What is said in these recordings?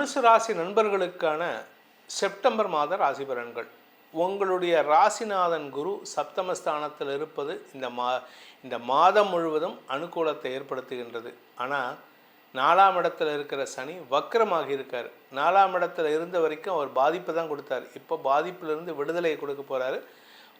தனுசு ராசி நண்பர்களுக்கான செப்டம்பர் மாத ராசி பலன்கள். உங்களுடைய ராசிநாதன் குரு சப்தமஸ்தானத்தில் இருப்பது இந்த மா இந்த மாதம் முழுவதும் அனுகூலத்தை ஏற்படுத்துகின்றது. ஆனால் நாலாம் இடத்துல இருக்கிற சனி வக்கரமாக இருக்கார். நாலாம் இடத்துல இருந்த வரைக்கும் அவர் பாதிப்பு தான் கொடுத்தார். இப்போ பாதிப்பிலிருந்து விடுதலையை கொடுக்க போகிறாரு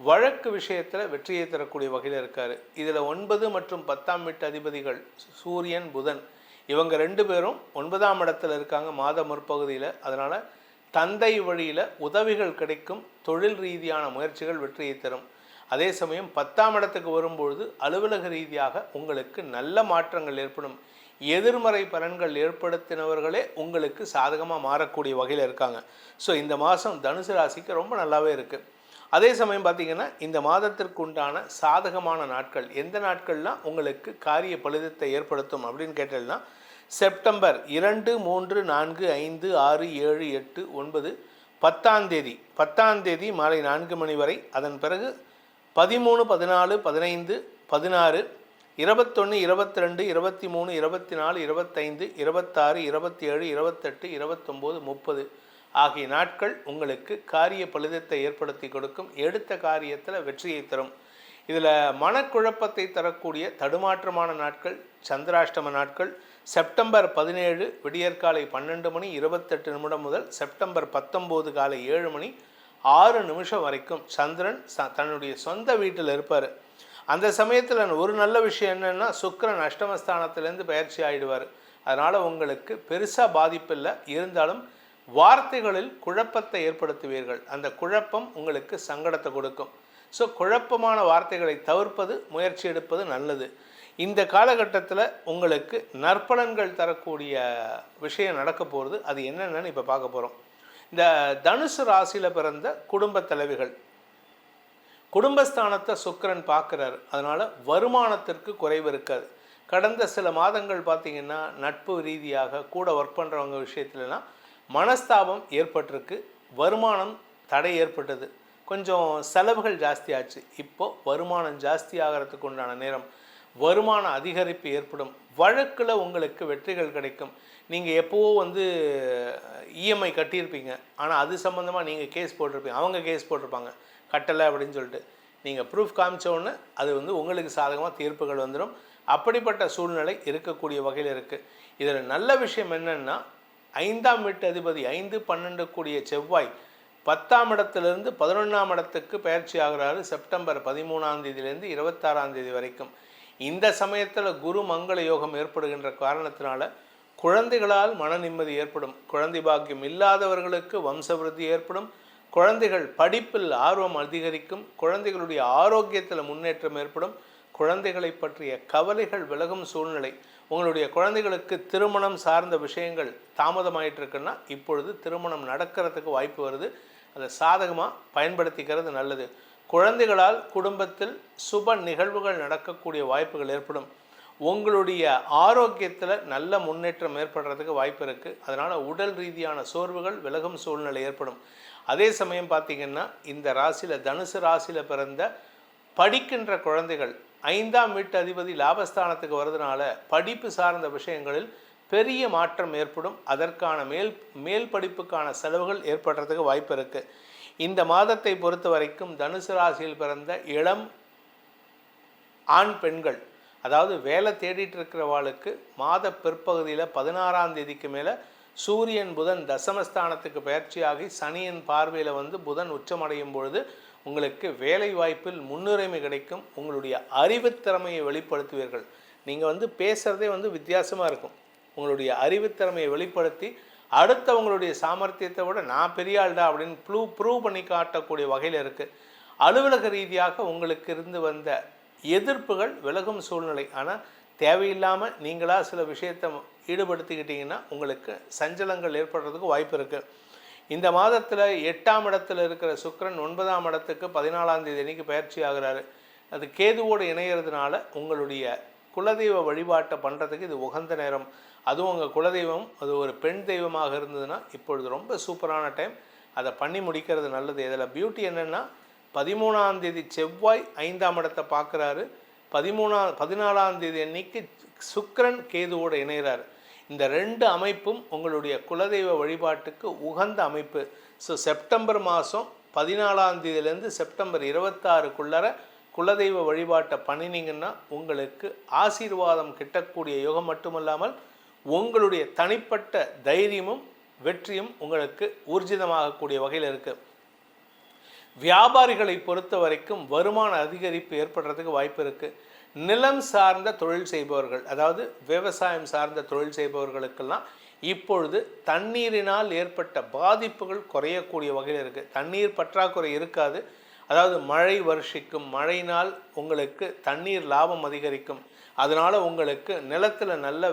வழக்கு விஷயத்தில் வெற்றியை தரக்கூடிய வகையில் இருக்கார். இதில் ஒன்பது மற்றும் பத்தாம் வீட்டு அதிபதிகள் சூரியன் புதன். இவங்க ரெண்டு பேரும் ஒன்பதாம் இடத்துல இருக்காங்க மாத முற்பகுதியில் அதனால் தந்தை வழியில் உதவிகள் கிடைக்கும் தொழில் ரீதியான முயற்சிகள் வெற்றியை தரும். அதே சமயம் பத்தாம் இடத்துக்கு வரும்பொழுது அலுவலக ரீதியாக உங்களுக்கு நல்ல மாற்றங்கள் ஏற்படும். எதிர்மறை பலன்கள் ஏற்படுத்தினவர்களே உங்களுக்கு சாதகமாக மாறக்கூடிய வகையில் இருக்காங்க. ஸோ இந்த மாதம் தனுசு ராசிக்கு ரொம்ப நல்லாவே இருக்குது அதே சமயம் பார்த்தீங்கன்னா இந்த மாதத்திற்கு உண்டான சாதகமான நாட்கள் எந்த நாட்கள்லாம் உங்களுக்கு காரிய பலிதத்தை ஏற்படுத்தும் அப்படின்னு கேட்டீங்கன்னா செப்டம்பர் இரண்டு மூன்று நான்கு ஐந்து ஆறு ஏழு எட்டு ஒன்பது பத்தாம் தேதி. பத்தாம் தேதி மாலை நான்கு மணி வரை. அதன் பிறகு பதிமூணு பதினாலு பதினைந்து பதினாறு இருபத்தொன்று இருபத்தி ரெண்டு இருபத்தி மூணு இருபத்தி நாலு இருபத்தைந்து இருபத்தாறு இருபத்தி ஏழு இருபத்தெட்டு இருபத்தொம்போது முப்பது ஆகிய நாட்கள் உங்களுக்கு காரிய பலிதத்தை ஏற்படுத்தி கொடுக்கும். எடுத்த காரியத்தில் வெற்றியை தரும். இதில் மனக்குழப்பத்தை தரக்கூடிய தடுமாற்றமான நாட்கள் சந்திராஷ்டம நாட்கள் செப்டம்பர் பதினேழு விடியற்காலை பன்னெண்டு மணி இருபத்தெட்டு நிமிடம் முதல் செப்டம்பர் பத்தொம்போது காலை ஏழு மணி ஆறு நிமிஷம் வரைக்கும் சந்திரன் ச தன்னுடைய சொந்த வீட்டில் இருப்பார். அந்த சமயத்தில் ஒரு நல்ல விஷயம் என்னென்னா சுக்கரன் அஷ்டமஸ்தானத்திலேருந்து பயிற்சி ஆகிடுவார் அதனால் உங்களுக்கு பெருசாக பாதிப்பில்லை இருந்தாலும் வார்த்தைகளில் குழப்பத்தை ஏற்படுத்துவீர்கள். அந்த குழப்பம் உங்களுக்கு சங்கடத்தை கொடுக்கும். ஸோ குழப்பமான வார்த்தைகளை தவிர்ப்பது முயற்சி எடுப்பது நல்லது. இந்த காலகட்டத்தில் உங்களுக்கு நற்பலன்கள் தரக்கூடிய விஷயம் நடக்க போகிறது அது என்னென்னு இப்போ பார்க்க போகிறோம் இந்த தனுசு ராசியில் பிறந்த குடும்ப தலைவிகள். குடும்பஸ்தானத்தை சுக்கரன் பார்க்குறாரு. அதனால் வருமானத்திற்கு குறைவு இருக்காது. கடந்த சில மாதங்கள் பார்த்திங்கன்னா நட்பு ரீதியாக கூட ஒர்க் பண்ணுறவங்க விஷயத்துலலாம் மனஸ்தாபம் ஏற்பட்டிருக்கு. வருமானம் தடை ஏற்பட்டது. கொஞ்சம் செலவுகள் ஜாஸ்தியாச்சு. இப்போது வருமானம் ஜாஸ்தி ஆகிறதுக்கு உண்டான நேரம். வருமான அதிகரிப்பு ஏற்படும். வழக்கில் உங்களுக்கு வெற்றிகள் கிடைக்கும். நீங்கள் எப்போவோ வந்து இஎம்ஐ கட்டியிருப்பீங்க. ஆனால் அது சம்மந்தமாக நீங்கள் கேஸ் போட்டிருப்பீங்க. அவங்க கேஸ் போட்டிருப்பாங்க. கட்டலை அப்படின்னு சொல்லிட்டு. நீங்கள் ப்ரூஃப் காமிச்ச உடனே அது வந்து உங்களுக்கு சாதகமாக தீர்ப்புகள் வந்துடும் அப்படிப்பட்ட சூழ்நிலை இருக்கக்கூடிய வகையில் இருக்குது இதில் நல்ல விஷயம் என்னென்னா ஐந்தாம் வீட்டு அதிபதி ஐந்து பன்னெண்டு கூடிய செவ்வாய் பத்தாம் இடத்துலேருந்து பதினொன்றாம் இடத்துக்கு பயிற்சி ஆகிறாரு. செப்டம்பர் பதிமூணாம் தேதியிலேருந்து இருபத்தாறாம் தேதி வரைக்கும். இந்த சமயத்தில் குரு மங்கள யோகம் ஏற்படுகின்ற காரணத்தினால குழந்தைகளால் மன நிம்மதி ஏற்படும். குழந்தை பாக்கியம் இல்லாதவர்களுக்கு வம்சவிருத்தி ஏற்படும். குழந்தைகள் படிப்பில் ஆர்வம் அதிகரிக்கும். குழந்தைகளுடைய ஆரோக்கியத்தில் முன்னேற்றம் ஏற்படும். குழந்தைகளை பற்றிய கவலைகள் விலகும் சூழ்நிலை. உங்களுடைய குழந்தைகளுக்கு திருமணம் சார்ந்த விஷயங்கள் தாமதமாயிட்டு இருக்குன்னா இப்பொழுது திருமணம் நடக்கிறதுக்கு வாய்ப்பு வருது. அதை சாதகமாக பயன்படுத்திக்கிறது நல்லது. குழந்தைகளால் குடும்பத்தில் சுப நிகழ்வுகள் நடக்கக்கூடிய வாய்ப்புகள் ஏற்படும். உங்களுடைய ஆரோக்கியத்தில் நல்ல முன்னேற்றம் ஏற்படுறதுக்கு வாய்ப்பு இருக்குது அதனால் உடல் ரீதியான சோர்வுகள் விலகும் சூழ்நிலை ஏற்படும். அதே சமயம் பார்த்திங்கன்னா இந்த ராசியில் தனுசு ராசியில் பிறந்த படிக்கின்ற குழந்தைகள் ஐந்தாம் வீட்டு அதிபதி லாபஸ்தானத்துக்கு வர்றதுனால படிப்பு சார்ந்த விஷயங்களில் பெரிய மாற்றம் ஏற்படும். அதற்கான மேல் மேல் படிப்புக்கான செலவுகள் ஏற்படுறதுக்கு வாய்ப்பு இருக்குது இந்த மாதத்தை பொறுத்த வரைக்கும் தனுசு ராசியில் பிறந்த இளம் ஆண் பெண்கள் அதாவது வேலை தேடிட்டு இருக்கிறவாளுக்கு மாத பிற்பகுதியில் பதினாறாம் தேதிக்கு மேலே சூரியன் புதன் தசமஸ்தானத்துக்கு பயிற்சியாகி சனியின் பார்வையில் வந்து புதன் உச்சமடையும் பொழுது உங்களுக்கு வேலை வாய்ப்பில் முன்னுரிமை கிடைக்கும். உங்களுடைய அறிவுத்திறமையை வெளிப்படுத்துவீர்கள். நீங்கள் வந்து பேசுகிறதே வந்து வித்தியாசமாக இருக்கும். உங்களுடைய அறிவுத்திறமையை வெளிப்படுத்தி அடுத்தவங்களுடைய சாமர்த்தியத்தை விட நான் பெரிய ஆள்டா அப்படின்னு ப்ளூ ப்ரூவ் பண்ணி காட்டக்கூடிய வகையில் இருக்குது அலுவலக ரீதியாக உங்களுக்கு இருந்து வந்த எதிர்ப்புகள் விலகும் சூழ்நிலை. ஆனால் தேவையில்லாமல் நீங்களாக சில விஷயத்தை ஈடுபடுத்திக்கிட்டிங்கன்னா உங்களுக்கு சஞ்சலங்கள் ஏற்படுறதுக்கு வாய்ப்பு இருக்குது இந்த மாதத்தில் எட்டாம் இடத்துல இருக்கிற சுக்கரன் ஒன்பதாம் இடத்துக்கு பதினாலாம் தேதி அன்னைக்கு பயிற்சி ஆகிறாரு. அது கேதுவோடு இணையிறதுனால உங்களுடைய குலதெய்வ வழிபாட்டை பண்ணுறதுக்கு இது உகந்த நேரம். அதுவும் உங்கள் குலதெய்வம் அது ஒரு பெண் தெய்வமாக இருந்ததுன்னா இப்பொழுது ரொம்ப சூப்பரான டைம். அதை பண்ணி முடிக்கிறது நல்லது. இதில் பியூட்டி என்னென்னா பதிமூணாம் தேதி செவ்வாய் ஐந்தாம் இடத்தை பார்க்குறாரு. பதிமூணாம் பதினாலாம் தேதி அன்னைக்கு சுக்கிரன் கேதுவோடு இணைகிறார் இந்த ரெண்டு அமைப்பும் உங்களுடைய குலதெய்வ வழிபாட்டுக்கு உகந்த அமைப்பு. ஸோ செப்டம்பர் மாதம் பதினாலாம் தேதியிலேருந்து செப்டம்பர் இருபத்தாறுக்குள்ளர குலதெய்வ வழிபாட்டை பண்ணினீங்கன்னா உங்களுக்கு ஆசீர்வாதம் கிட்டக்கூடிய யோகம் மட்டுமல்லாமல் உங்களுடைய தனிப்பட்ட தைரியமும் வெற்றியும் உங்களுக்கு ஊர்ஜிதமாகக்கூடிய வகையில் இருக்குது வியாபாரிகளை பொறுத்த வரைக்கும் வருமான அதிகரிப்பு ஏற்படுறதுக்கு வாய்ப்பு இருக்குது நிலம் சார்ந்த தொழில் செய்பவர்கள் அதாவது விவசாயம் சார்ந்த தொழில் செய்பவர்களுக்கெல்லாம் இப்பொழுது தண்ணீரினால் ஏற்பட்ட பாதிப்புகள் குறையக்கூடிய வகையில் இருக்குது தண்ணீர் பற்றாக்குறை இருக்காது. அதாவது மழை வருஷிக்கும் மழையினால் உங்களுக்கு தண்ணீர் லாபம் அதிகரிக்கும். அதனால் உங்களுக்கு நிலத்தில் நல்ல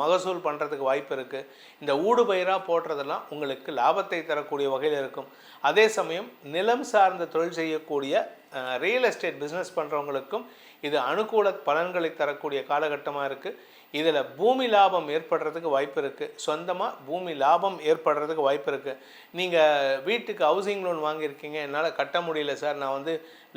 மகசூல் பண்ணுறதுக்கு வாய்ப்பு இருக்குது இந்த ஊடு பயிராக போடுறதெல்லாம் உங்களுக்கு லாபத்தை தரக்கூடிய வகையில் இருக்கும். அதே சமயம் நிலம் சார்ந்த தொழில் செய்யக்கூடிய ரியல் எஸ்டேட் பிஸ்னஸ் பண்ணுறவங்களுக்கும் இது அனுகூல பலன்களை தரக்கூடிய காலகட்டமாக இருக்குது இதில் பூமி லாபம் ஏற்படுறதுக்கு வாய்ப்பு இருக்குது சொந்தமாக பூமி லாபம் ஏற்படுறதுக்கு வாய்ப்பு இருக்குது நீங்கள் வீட்டுக்கு ஹவுசிங் லோன் வாங்கியிருக்கீங்க. என்னால் கட்ட முடியல சார். நான் வந்து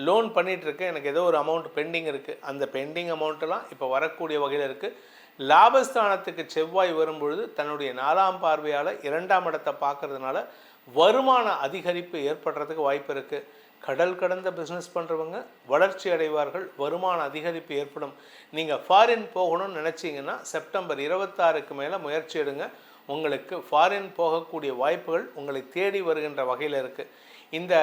லோன் பண்ணிகிட்ருக்கேன் எனக்கு ஏதோ ஒரு அமௌண்ட் பெண்டிங் இருக்குது அந்த பெண்டிங் அமௌண்ட்டெல்லாம் இப்போ வரக்கூடிய வகையில் இருக்குது லாபஸ்தானத்துக்கு செவ்வாய் வரும்பொழுது தன்னுடைய நாலாம் பார்வையால் இரண்டாம் இடத்தை பார்க்கறதுனால வருமான அதிகரிப்பு ஏற்படுறதுக்கு வாய்ப்பு இருக்குது கடல் கடந்த பிஸ்னஸ் பண்ணுறவங்க வளர்ச்சி அடைவார்கள் வருமான அதிகரிப்பு ஏற்படும். நீங்கள் ஃபாரின் போகணும்னு நினச்சிங்கன்னா செப்டம்பர் இருபத்தாறுக்கு மேலே முயற்சி எடுங்க. உங்களுக்கு ஃபாரின் போகக்கூடிய வாய்ப்புகள் உங்களை தேடி வருகின்ற வகையில் இருக்குது இந்த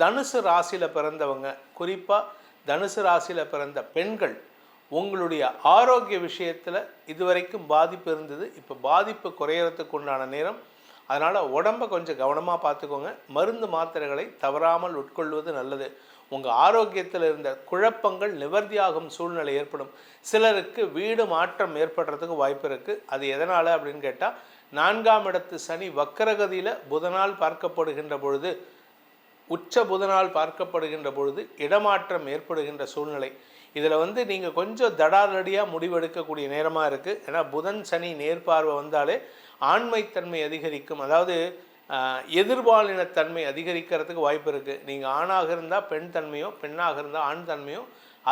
தனுசு ராசியில் பிறந்தவங்க குறிப்பாக தனுசு ராசியில் பிறந்த பெண்கள் உங்களுடைய ஆரோக்கிய விஷயத்தில் இதுவரைக்கும் பாதிப்பு இருந்தது. இப்போ பாதிப்பு குறையறதுக்கு உண்டான நேரம் அதனால் உடம்பை கொஞ்சம் கவனமாக பார்த்துக்கோங்க. மருந்து மாத்திரைகளை தவறாமல் உட்கொள்வது நல்லது. உங்கள் ஆரோக்கியத்தில் இருந்த குழப்பங்கள் நிவர்த்தியாகும் சூழ்நிலை ஏற்படும். சிலருக்கு வீடு மாற்றம் ஏற்படுறதுக்கு வாய்ப்பு இருக்குது அது எதனால் அப்படின்னு கேட்டால் நான்காம் இடத்து சனி வக்கரகதியில் புதனால் பார்க்கப்படுகின்ற பொழுது உச்ச புதனால் பார்க்கப்படுகின்ற பொழுது இடமாற்றம் ஏற்படுகின்ற சூழ்நிலை. இதில் வந்து நீங்கள் கொஞ்சம் தடாரடியாக முடிவெடுக்கக்கூடிய நேரமாக இருக்குது. ஏன்னா புதன் சனி நேர்பார்வை வந்தாலே ஆண்மைத்தன்மை அதிகரிக்கும். அதாவது எதிர்பாலினத்தன்மை அதிகரிக்கிறதுக்கு வாய்ப்பு இருக்குது. நீங்கள் ஆணாக இருந்தால் பெண் தன்மையோ பெண்ணாக இருந்தால் ஆண் தன்மையோ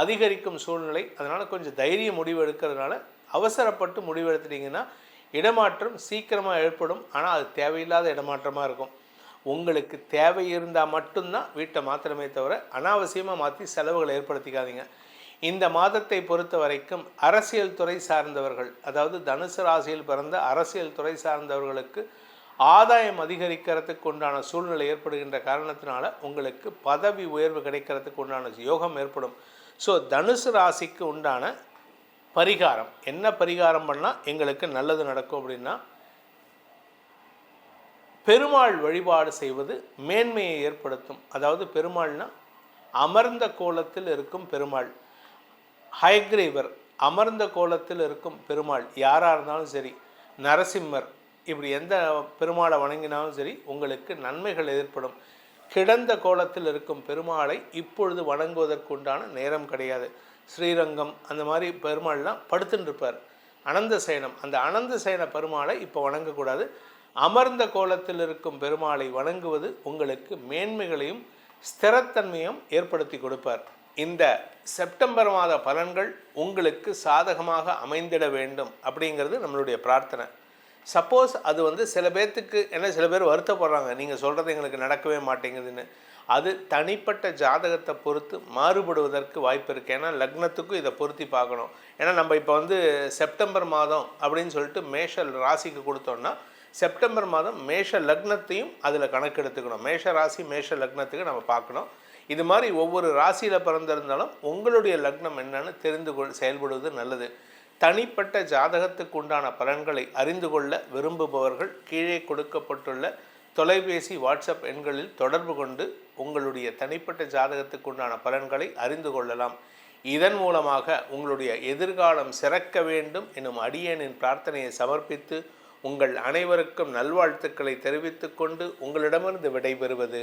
அதிகரிக்கும் சூழ்நிலை. அதனால் கொஞ்சம் தைரிய முடிவு எடுக்கிறதுனால அவசரப்பட்டு முடிவெடுத்துட்டிங்கன்னா இடமாற்றம் சீக்கிரமாக ஏற்படும். ஆனால் அது தேவையில்லாத இடமாற்றமாக இருக்கும். உங்களுக்கு தேவை இருந்தால் மட்டும்தான் வீட்டை மாத்திரமே தவிர அனாவசியமாக மாற்றி செலவுகளை ஏற்படுத்திக்காதீங்க. இந்த மாதத்தை பொறுத்த வரைக்கும் அரசியல் துறை சார்ந்தவர்கள் அதாவது தனுசு ராசியில் பிறந்த அரசியல் துறை சார்ந்தவர்களுக்கு ஆதாயம் அதிகரிக்கிறதுக்கு உண்டான சூழ்நிலை ஏற்படுகின்ற காரணத்தினால உங்களுக்கு பதவி உயர்வு கிடைக்கிறதுக்கு உண்டான யோகம் ஏற்படும். ஸோ தனுசு ராசிக்கு உண்டான பரிகாரம் என்ன பரிகாரம் பண்ணால் எங்களுக்கு நல்லது நடக்கும் அப்படின்னா பெருமாள் வழிபாடு செய்வது மேன்மையை ஏற்படுத்தும். அதாவது பெருமாள்னா அமர்ந்த கோலத்தில் இருக்கும் பெருமாள். ஹயக்ரீவர் அமர்ந்த கோலத்தில் இருக்கும் பெருமாள் யாராக இருந்தாலும் சரி நரசிம்மர் இப்படி எந்த பெருமாளை வணங்கினாலும் சரி உங்களுக்கு நன்மைகள் ஏற்படும். கிடந்த கோலத்தில் இருக்கும் பெருமாளை இப்பொழுது வணங்குவதற்குண்டான நேரம் கிடையாது. ஸ்ரீரங்கம் அந்த மாதிரி பெருமாள்லாம் படுத்துட்டு இருப்பார். அனந்த சேனம் அந்த அனந்த சேன பெருமாளை இப்போ வணங்கக்கூடாது. அமர்ந்த கோலத்தில் இருக்கும் பெருமாளை வணங்குவது உங்களுக்கு மேன்மைகளையும் ஸ்திரத்தன்மையும் ஏற்படுத்தி கொடுப்பார். இந்த செப்டம்பர் மாத பலன்கள் உங்களுக்கு சாதகமாக அமைந்திட வேண்டும் அப்படிங்கிறது நம்மளுடைய பிரார்த்தனை. சப்போஸ் அது வந்து சில பேர்த்துக்கு என்ன சில பேர் வருத்தப்படுறாங்க. நீங்கள் சொல்கிறது எங்களுக்கு நடக்கவே மாட்டேங்குதுன்னு. அது தனிப்பட்ட ஜாதகத்தை பொறுத்து மாறுபடுவதற்கு வாய்ப்பு இருக்குது ஏன்னா லக்னத்துக்கும் இதை பொருத்தி பார்க்கணும். ஏன்னா நம்ம இப்போ வந்து செப்டம்பர் மாதம் அப்படின்னு சொல்லிட்டு மேஷல் ராசிக்கு கொடுத்தோன்னா செப்டம்பர் மாதம் மேஷ லக்னத்தையும் அதில் கணக்கெடுத்துக்கணும். மேஷ ராசி மேஷ லக்னத்துக்கு நம்ம பார்க்கணும். இது மாதிரி ஒவ்வொரு ராசியில் பிறந்திருந்தாலும் உங்களுடைய லக்னம் என்னன்னு தெரிந்து கொள் செயல்படுவது நல்லது. தனிப்பட்ட ஜாதகத்துக்கு உண்டான பலன்களை அறிந்து கொள்ள விரும்புபவர்கள் கீழே கொடுக்கப்பட்டுள்ள தொலைபேசி வாட்ஸ்அப் எண்களில் தொடர்பு கொண்டு உங்களுடைய தனிப்பட்ட ஜாதகத்துக்கு உண்டான பலன்களை அறிந்து கொள்ளலாம். இதன் மூலமாக உங்களுடைய எதிர்காலம் சிறக்க வேண்டும் எனும் அடியனின் பிரார்த்தனையை சமர்ப்பித்து உங்கள் அனைவருக்கும் நல்வாழ்த்துக்களை தெரிவித்துக்கொண்டு உங்களிடமிருந்து விடைபெறுவது